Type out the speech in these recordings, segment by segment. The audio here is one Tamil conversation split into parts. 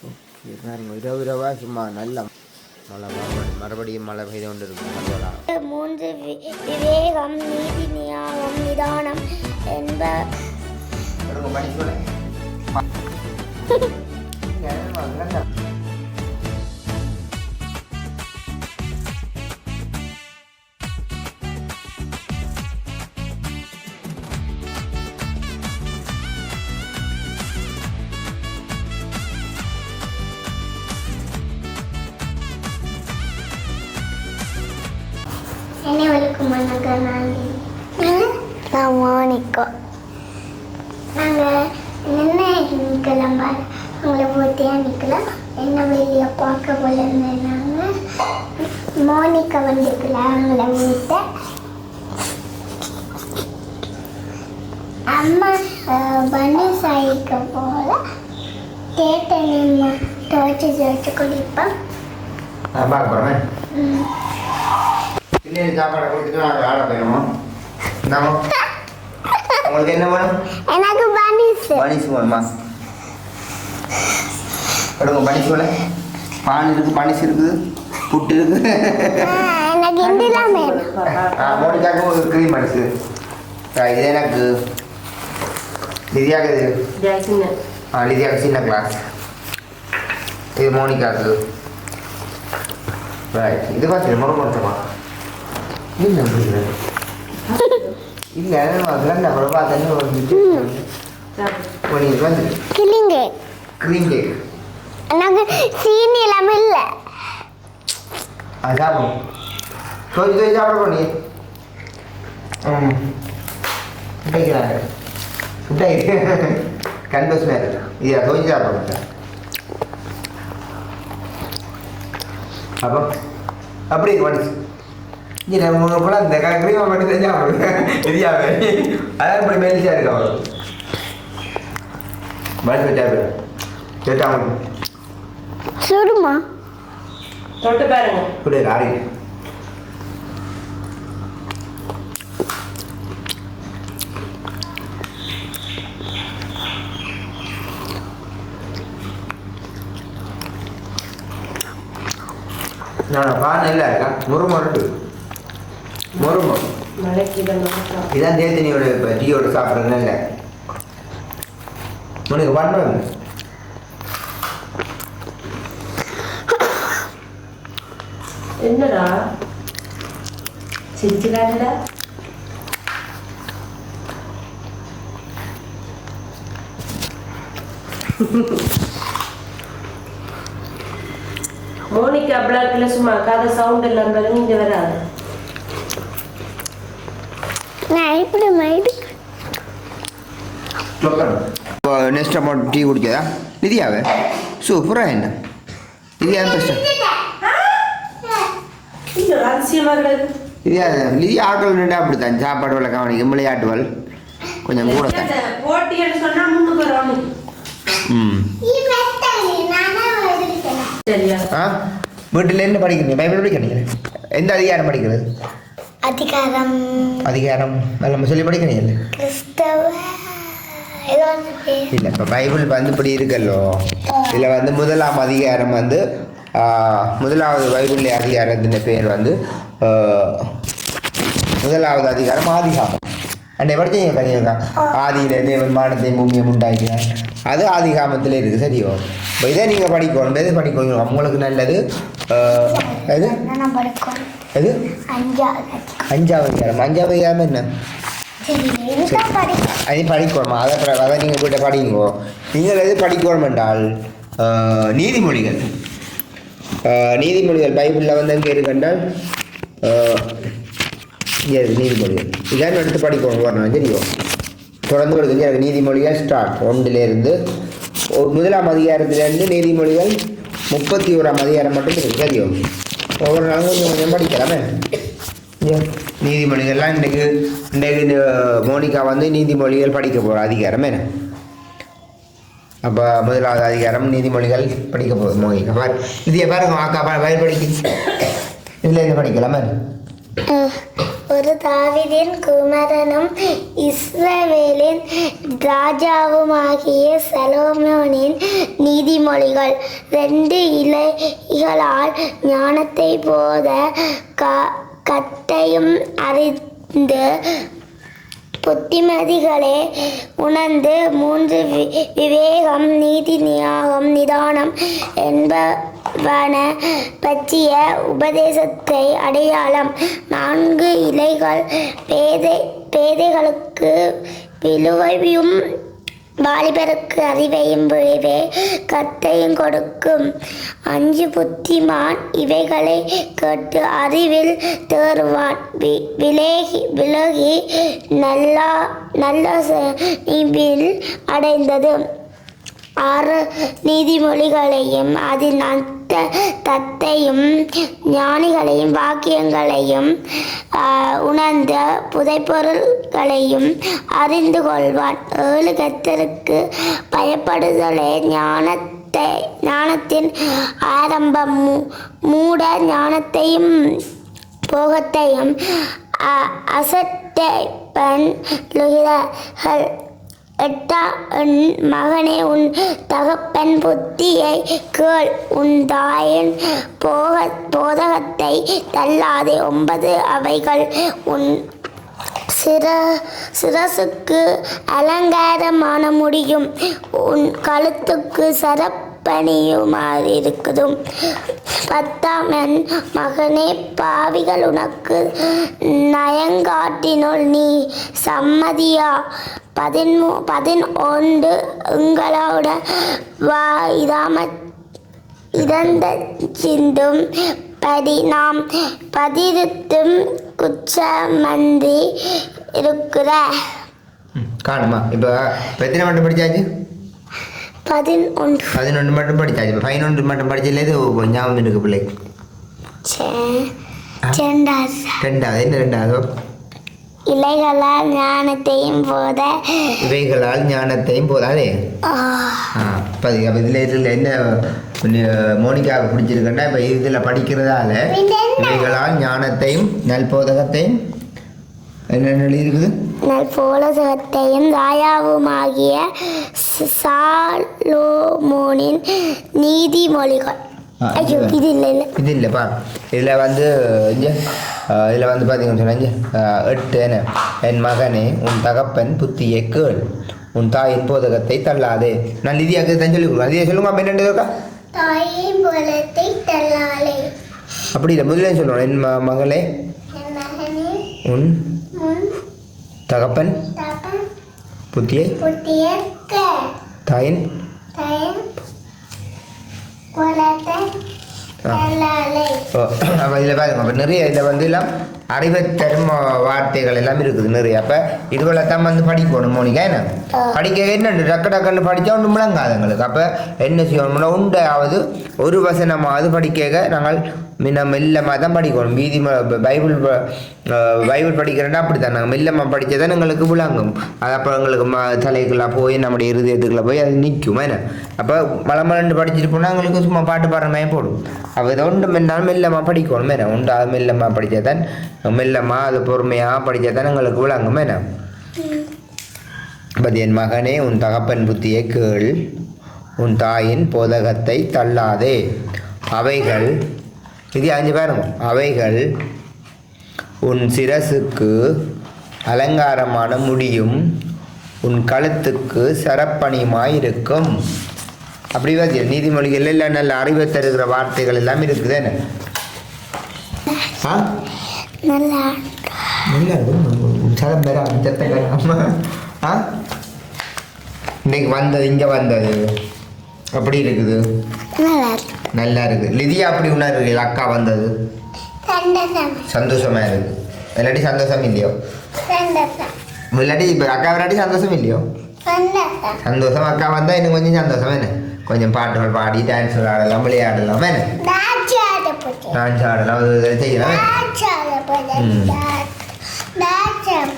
ஓகே பாருங்க இரவு இரவா சும்மா நல்ல மழை மறுபடியும் மறுபடியும் மழை பெய்து கொண்டு இருக்கு மூன்று விவேகம் நீதி நியாயம் நிதானம் என்ப பண்ணி சொல்ல அனைவருக்கு வணக்கம் நான் மோனிக்கோ நாங்கள் என்ன நிற்கலாம் பாரு உங்களை போட்டியாக நிற்கலாம் என்ன வெளியே பார்க்க போல இருந்தாங்க மோனிகா வந்துருக்கலாம் அவங்கள வீட்டை அம்மா பண்ணு சாய்க்க போல கேட்ட நம்ம துவைச்சி துவைச்சி குடிப்போம் பார்க்க இல்லை சாப்பாடை கொடுத்துட்டு நாங்கள் ஆட போயிடுவோம் நம்ம உங்களுக்கு என்ன வேணும்? எனக்கு பனிஸ். பனிஸ் வேணுமா? எடுங்க பனிஸ் வேலை. பால் இருக்குது பனிஸ் இருக்குது புட்டு இருக்குது எனக்கு இண்டிலாம் வேணும். மோனிக்காக்கும் ஒரு க்ரீம் பனிஸ் இது எனக்கு. லிதியாக்கு இது. ஆ லிதியாக்கு சின்ன கிளாஸ் இது மோனிகாக்கு ரைட் இது பார்த்து முறை கொடுத்தமா இல்லை புரியுது. இல்லை அதெல்லாம் அப்புறம் பார்த்தேன்னு ஒரு மணி வந்து கிளிங்க கேக் எனக்கு சீனி எல்லாமே இல்லை. அது சாப்பிடும் கொஞ்சம் கொஞ்சம் சாப்பிட போனி ம். சுட்டைக்கிறாங்க சுட்டை கன்வெஸ் வேறு இது கொஞ்சம் சாப்பிட மாட்டேன் அப்போ அப்படி மனுஷன் இங்கே நம்ம கூட இந்த க்ரீமை தான் சாப்பிடுவேன் தெரியாம அதான் இப்படி மெலிச்சா இருக்கு அவரு. மனுஷன் சாப்பிடுவேன் கேட்டாமல் சுடுமா தொட்டு பாருங்க. இப்படி ஆறி நான் பானை இல்லை முருமம் இருக்கு இதான் தேத்தினியோட இப்போ டீயோட சாப்பிட்றதுனால இல்லை. உனக்கு பண்ணுறது என்னடா? சிரிச்சுக்காரடா மோனிகா இருக்குல்ல சும்மா கதை சவுண்ட் எல்லாம் பாருங்க இங்கே வராது. இப்படி மைடு நெக்ஸ்ட் அமௌண்ட் டீ குடிச்சதா நிதியாவே? சூப்பராக என்ன? நிதியா பெஸ்ட் நிதியா நிதியா ஆக்கள் நின்று அப்படித்தான். சாப்பாடு விளக்க கவனிக்கும் விளையாட்டுவல் கொஞ்சம் கூட தான். ம். சரியா? ஆ? வீட்டில் என்ன படிக்கிறீங்க? பைபிள் படிக்கிறீங்க? எந்த அதிகாரம் படிக்கிறது? அதிகாரம். அதிகாரம். நல்ல சொல்லி படிக்கிறீங்க கிறிஸ்தவ. இல்லை இப்போ பைபிள் வந்து இப்படி இருக்கல்லோ? இதில் வந்து முதலாம் அதிகாரம் வந்து முதலாவது பைபிள் அதிகாரத்தின் பேர் வந்து முதலாவது அதிகாரம் ஆதிகாமம் அண்டை படிச்சீங்க கதையா ஆதியில தேவன் மானத்தை பூமியை உண்டாக்கினார். அது ஆதிகாமத்தில் இருக்குது சரியோ? இப்போ இதை நீங்கள் படிக்கணும் எது படிக்கணும் உங்களுக்கு நல்லது. ஆ, எது எது அஞ்சாவது அதிகாரம் அஞ்சாவது அதிகாரம் என்ன அது படிக்கணுமா? அதை அதை நீங்கள் போய்ட்டு படிங்கோ. நீங்கள் எது படிக்கணும் என்றால் நீதிமொழிகள். நீதிமொழிகள் பைபிளில் வந்து எங்கே இருக்குன்றால் இங்கே இருக்கு நீதிமொழிகள். இதான் எடுத்து படிக்கணும்? வரணும் தெரியும். தொடர்ந்து வருது எனக்கு நீதிமொழிகள் ஸ்டார்ட் ஒன்றிலேருந்து முதலாம் அதிகாரத்திலேருந்து நீதிமொழிகள் முப்பத்தி ஓராம் அதிகாரம் மட்டும் தெரியும். ஒவ்வொரு நாளும் கொஞ்சம் கொஞ்சம் படிக்கலாமே ஏன்? நீதிமொழிகள்லாம் இன்றைக்கு இன்றைக்கு இந்த மோனிகா வந்து நீதிமொழிகள் படிக்க போகிற அதிகாரம் என்ன? அப்போ முதலாவது அதிகாரம் நீதிமொழிகள் படிக்க போகுது மோனிகா. பாரு இது பாருங்க அக்கா வயல் படிக்க இதில் என்ன படிக்கலாமே ஒரு தாவிதின் குமரனும் இஸ்ரவேலின் ராஜாவுமாகிய சலோமோனின் நீதிமொழிகள். ரெண்டு இலைகளால் ஞானத்தை போத க- கத்தையும் அறிந்து புத்திமதிகளே உணர்ந்து மூன்று வி- விவேகம் நீதி நியாகம் நிதானம் என்பவன பற்றிய உபதேசத்தை அடையாளம் நான்கு இலைகள் பேதை பேதைகளுக்கு விழுவையும் வாலிபருக்கு அறிவையும் விளைவே கத்தையும் கொடுக்கும். அஞ்சு புத்திமான் இவைகளை கேட்டு அறிவில் தேறுவான். வி- விலகி விலகி நல்லா நல்ல அடைந்தது. ஆறு நீதிமொழிகளையும் அதில் அந்த தத்தையும் ஞானிகளையும் வாக்கியங்களையும் உணர்ந்த புதைப்பொருள்களையும் அறிந்து கொள்வான். ஏழு கத்தருக்கு பயப்படுதலே ஞானத்தை ஞானத்தின் ஆரம்பம். மூ- மூட ஞானத்தையும் போகத்தையும் அசட்டை பண்ணுகிறார்கள் எட்டா என் மகனே உன் தகப்பன் புத்தியை கேள். உன் தாயின் போக போதகத்தை தள்ளாதே. ஒன்பது அவைகள் உன் சிர சிரசுக்கு அலங்காரமான முடியும். உன் கழுத்துக்கு சரப்பணியுமாறு இருக்குதும். பத்தாம் என் மகனே பாவிகள் உனக்கு நயங்காட்டினுள் நீ சம்மதியா? பதின்மூ பதினொன்று உங்களோட வா இதாம இறந்த சிந்தும் படி நாம் பதிருத்தும் குச்சமன்றி இருக்கிற. காணுமா இப்போ எத்தனை மட்டும் படிச்சாச்சு? பதினொன்று. பதினொன்று மட்டும் படிச்சாச்சு. இப்போ பதினொன்று மட்டும் படிச்சதுல இது ஞாபகம் இருக்கு பிள்ளைக்கு செண்டார் ரெண்டாவது. என்ன ரெண்டாவது? இலைகளால் ஞானத்தையும் போத. இவைகளால் ஞானத்தையும் போதாதே? இப்போ இதில் இதில் என்ன மோனிகாவுக்கு பிடிச்சிருக்குன்னா இப்போ இதில் படிக்கிறதால இவைகளால் ஞானத்தையும் நல்போதகத்தையும் என்னென்ன இருக்குது? நல் போலசகத்தையும் ராயாவுமாகிய சாலோமோனின் நீதிமொழிகள். இது- இல்லை. இல்லைப்பா இதில் வந்து இதில் வந்து பார்த்தீங்கன்னு சொன்னால் எட்டு என்ன என் மகனே உன் தகப்பன் புத்தியை கேள். உன் தாயின் போதகத்தை தள்ளாதே. நான் லிதியாக்கு தான் சொல்லி கொடுக்குறேன். லிதியா சொல்லுங்க அப்போ என்னென்னு தாயின் போலத்தை தள்ளாலே அப்படி இல்லை முதல்ல சொல்லணும்? என் மகளே உன் தகப்பன் புத்தியை தாயின் தயன் போலத்தை ஆ. தள்ளாலே ஓ அப்போ இதில் பாருங்க அப்போ நிறைய இதில் வந்து எல்லாம் அறிவை தரும் வார்த்தைகள் எல்லாம் இருக்குது நிறைய. அப்போ இதுகளை தான் வந்து படிக்கணும் மோனிகா என்ன. படிக்க என்ன டக்கு டக்குன்னு படித்தா ஒன்றும் முழங்காது எங்களுக்கு. அப்போ என்ன செய்யணும்னா உண்டாவது ஒரு வசனமாவது படிக்க நாங்கள் முன்ன மெல்லமாக தான் படிக்கணும். மீதி பைபிள் பைபிள் படிக்கிறேன்னா அப்படி தான் நாங்கள் மெல்லமாக படித்தா தான் எங்களுக்கு விளங்கும். அது அப்போ எங்களுக்கு ம தலைக்குள்ளே போய் நம்முடைய இருதயத்துக்குள்ளே போய் அது நிற்கும் என்ன? அப்போ மலமலண்டு படிச்சுட்டு போனால் எங்களுக்கு சும்மா பாட்டு பாடுற மாதிரி போடும். அப்போ இதை ஒன்று மென்னாலும் மெல்லமாக படிக்கணும் என்ன? உண்டா மெல்லமாக படித்தா தான் மெல்லமாக அது பொறுமையாக படித்தா தான் எங்களுக்கு விளங்கும் என்ன? அப்ப என் மகனே உன் தகப்பன் புத்தியை கேள். உன் தாயின் போதகத்தை தள்ளாதே. அவைகள் இது அஞ்சு பாருங்க. அவைகள் உன் சிரசுக்கு அலங்காரமான முடியும். உன் கழுத்துக்கு சரப்பணியுமாய் இருக்கும் அப்படி பார்த்தியா நீதிமொழிகள் எல்லாம் நல்ல அறிவை தருகிற வார்த்தைகள் எல்லாம் இருக்குது என்ன? ஆ? நல்லா. நல்லா ஆ? இன்னைக்கு வந்தது இங்கே வந்தது. அப்படி இருக்குது. நல்லா இருக்கு. நல்லா இருக்குது. லிதியா அப்படி உணர்வு அக்கா வந்தது. சந்தோஷம். இருக்கு. இல்லாட்டி சந்தோஷம் இல்லையோ? இல்லாட்டி இப்போ அக்கா விளையாட்டி சந்தோஷம் இல்லையோ? சந்தோஷம். அக்கா வந்தா இன்னும் கொஞ்சம் சந்தோஷம் என்ன? கொஞ்சம் பாட்டுகள் பாடி டான்ஸ் ஆடலாம் விளையாடலாம் என்ன? டான்ஸ் ஆடலாம் செய்யலாம்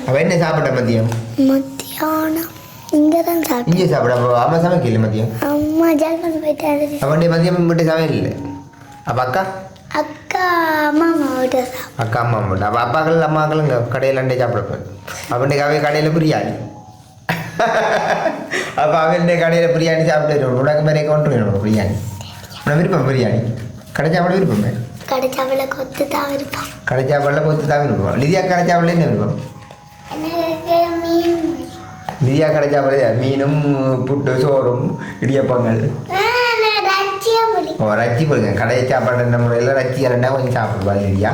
அவ என்ன சாப்பிட்ட மதியம்? மத்தியானம். இங்கே தான் சாப்பிட்டேன். இங்கே சாப்பிட அப்போ அம்மா சமைக்கல மதியம்? அம்மா ஜல்மன் போயிட்டாரு அவன்டைய மதியம் மட்டும் சமையல் இல்லை. அப்போ அக்கா? அக்கா அம்மா அம்மாவோட அக்கா அம்மா மட்டும் அப்போ அப்பாக்கள் அம்மாக்கள் இங்கே கடையில் அண்டே சாப்பிட போய் அவன்டைக்காவே கடையில் பிரியாணி. அப்போ அவன்டே கடையில் பிரியாணி சாப்பிட்டு உனக்கு மாதிரி கவுண்டர் வேணும் பிரியாணி? உனக்கு விருப்பம் பிரியாணி. கடை சாப்பிட விருப்பமே கடைச்சாவில் கொத்து தான் இருப்பான் கடை சாப்பாடில் பொத்து தான் விருப்பம். லிதியா கடை சாப்பிடல என்ன மீன். லிதியா கடை சாப்பிட மீனும் புட்டு சோறும் இடியப்பங்கள். ஓ ரச்சி போடுங்க. கடை சாப்பாடு நம்ம முறையில் ரச்சி இரண்டா கொஞ்சம் சாப்பிடுவா லிதியா?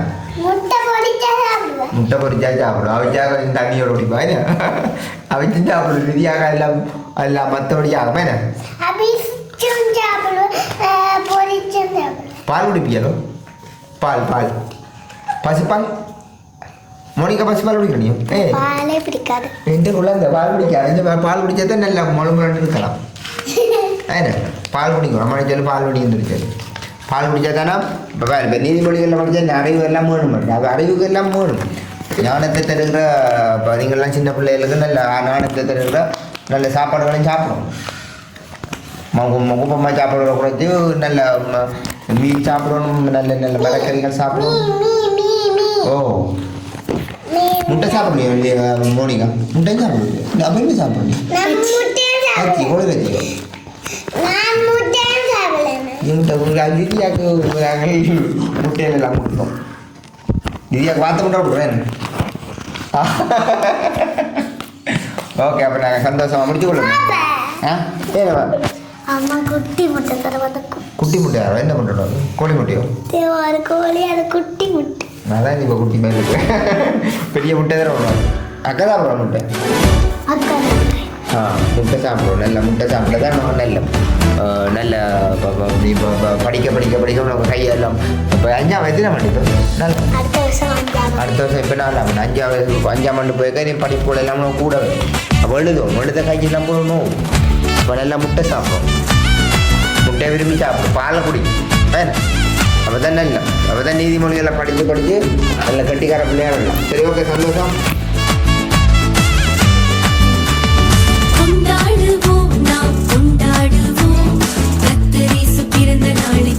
முட்டை பொரிச்சா சாப்பிடும் அவச்சா கொஞ்சம் தண்ணியோட குடிப்பா. என்ன? அவச்சும் சாப்பிடும் லிதியாக எல்லாம் எல்லாம் மற்றபடி ஆகும் என்ன? பால் குடிப்பியலோ? பால் பால். பசுப்பால்? மோனிகா பசுப்பால் குடிக்கணும் ஏ. பாலே பிடிக்காது. எந்த குழந்தை பால் குடிக்காது. இந்த பால் குடிச்சா தான் நல்லா முழங்குலன்னு இருக்கலாம். என்ன பால் குடிக்கும் அம்மா சொல்லி பால் குடிக்கணும் சரி பால் குடிச்சா தானே? இப்போ நீதிமொழிகளில் படித்தா இந்த அறிவு எல்லாம் வேணும் அது அறிவுக்கு எல்லாம் வேணும் ஞானத்தை தருகிற இப்போ நீங்கள்லாம் சின்ன பிள்ளைகளுக்கு நல்ல ஞானத்தை தருகிற நல்ல சாப்பாடுகளையும் சாப்பிடும் மகு முகுப்பமாக சாப்பிட குறைச்சி நல்ல ம- மீன் சாப்பிடணும் நல்ல நல்ல மரக்கறிகள் மீ சாப்பிடணும் மீ மீ மீ ஓ மீ முட்டை சாப்பிடலையா இல்லையா மோனிகா முட்டையும் சாப்பிடுது அப்போ என்ன சாப்பிடணும் நான் முட்டையும் வச்சு சாப்பிடுவேன் கோழி வச்சு நான் முட்டையும் சாப்பிடுவேன் இந்த ஒரு திதியாக்கு நாங்கள் முட்டையில் எல்லாம் கொடுத்தோம் திதியாக்கு பார்த்து முட்டை விட்றேன் ஓகே அப்போ நாங்கள் சந்தோஷமாக முடிச்சு கொள்ளுங்க பாப்பா ஆ ஏனவா அம்மா குட்டி முட்டை தர வந்து குட்டி முட்டையா என்ன பண்ணுறோம் கோழி முட்டையோ? ஒரு கோழி அது குட்டி முட்டை. அதான் இப்போ குட்டி மாதிரி இருக்கு பெரிய முட்டை தான் வரும் அக்கா தான் வரும் முட்டை? அக்கா ஆ முட்டை சாப்பிடுவோம். நல்ல முட்டை சாப்பிட தான் நம்ம நல்ல நல்ல ப- ப- இப்படி ப- ப- படிக்க படிக்க படிக்க உனக்கு கையெல்லாம் இப்போ அஞ்சாம் எத்தனை மணி இப்போ அடுத்த வருஷம் இப்போ நாலாம் மணி அஞ்சாவது அஞ்சாம் மணி போய் நீ படிப்புகள் எல்லாம் உனக்கு கூட. அப்போ எழுதுவோம். எழுத கைக்கு எல்லாம் போடணும். இப்போ நல்லா முட்டை சாப்பிடும். முட்டை விரும்பி சாப்பிடும் பாலை குடி. வேணா அப்போ தான் நல்ல. அப்போ தான் நீதிமொழிகளை படித்து படித்து நல்ல கட்டிக்கார பிள்ளையா வரலாம் சரி ஓகே சந்தோஷம்.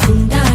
cool down.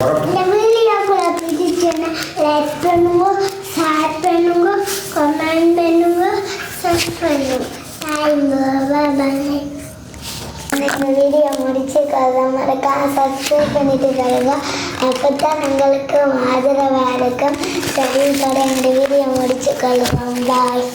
இந்த வீடியோக்குள்ள பிடிச்சுன்னா லைக் பண்ணுங்க ஷேர் பண்ணுங்க கமெண்ட் பண்ணுங்க சப்ஸ்கிரைப் பண்ணுங்க. இந்த வீடியோ முடிச்சுக்காத மறக்காம சப்ஸ்கிரைப் பண்ணிட்டு பாருங்க அப்போ தான் உங்களுக்கு ஆதரவாக இருக்கும். சரி இந்த வீடியோ முடிச்சுக்கொள்ளுவோம் பாய்